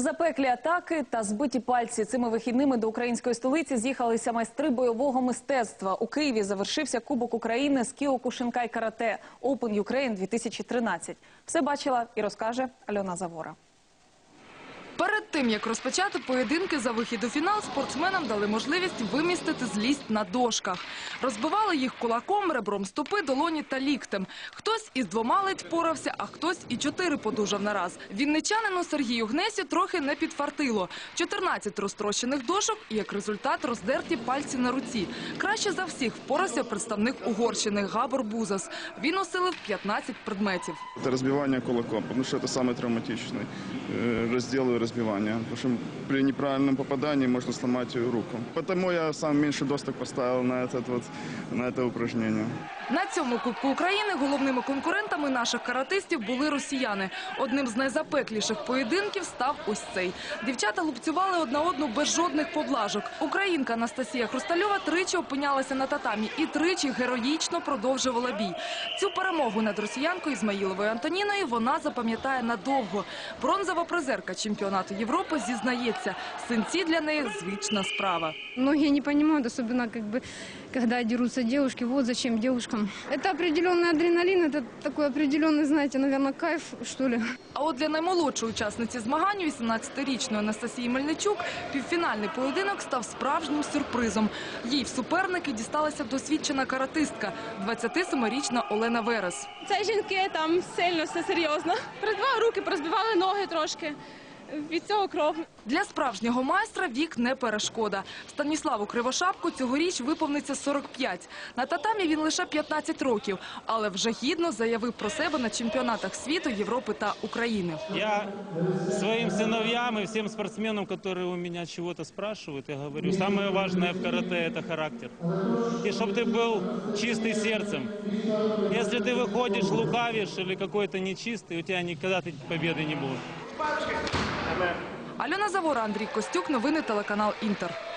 Запеклі атаки та збиті пальці цими вихідними до української столиці з'їхалися майстри бойового мистецтва. У Києві завершився Кубок України з Кіокушинкай карате Open Ukraine 2013. Все бачила і розкаже Альона Завора. Перед тим, як розпочати поєдинки за вихід у фінал, спортсменам дали можливість вимістити злість на дошках. Розбивали їх кулаком, ребром стопи, долоні та ліктем. Хтось із двома ледь впорався, а хтось і чотири подужав на раз. Вінничанину Сергію Гнесі трохи не підфартило. 14 розтрощених дошок і, як результат, роздерті пальці на руці. Краще за всіх впорався представник Угорщини Габор Бузас. Він осилив 15 предметів. Это разбивание кулаком, потому что это самый травматичный э, раздел разбивания. Потому что при неправильном попадании можно сломать руку. Потому я сам меньше досток поставил на, этот вот, на это упражнение. На цьому Кубку України головними конкурентами наших каратистів були росіяни. Одним з найзапекліших поєдинків став ось цей. Дівчата лупцювали одна одну без жодних поблажок. Українка Анастасія Хрустальова тричі опинялася на татамі і тричі героїчно продовжувала бій. Цю перемогу над росіянкою Ізмаїловою Антоніною вона запам'ятає надовго. Бронзова призерка чемпіонату Європи зізнається, синці для неї звична справа. Многие не понимают, особенно как бы, когда дерутся девушки, вот зачем девушкам. Это определенный адреналин, это такой определенный, знаете, наверное, кайф, что ли. А от для наймолодшої учасниці змагань, 18-річної Анастасії Мельничук, півфінальний поєдинок став справжнім сюрпризом. Їй в суперники дісталася досвідчена каратистка, 27-річна Олена Верес. Це жінки там сильно все серйозно. Придбали руки, порозбивали ноги трошки. Від цього кров. Для справжнього майстра вік не перешкода. Станіславу Кривошапку цьогоріч виповниться 45. На татамі він лише 15 років, але вже гідно заявив про себе на чемпіонатах світу, Європи та України. Я своим сыновьям и всем спортсменам, которые у меня чего-то спрашивают, я говорю, самое важное в карате – это характер. И чтобы ты был чистый сердцем. Если ты выходишь, лукавишь или какой-то нечистый, у тебя никогда ты победы не будет. Альона Завора, Андрій Костюк, новини телеканал Інтер.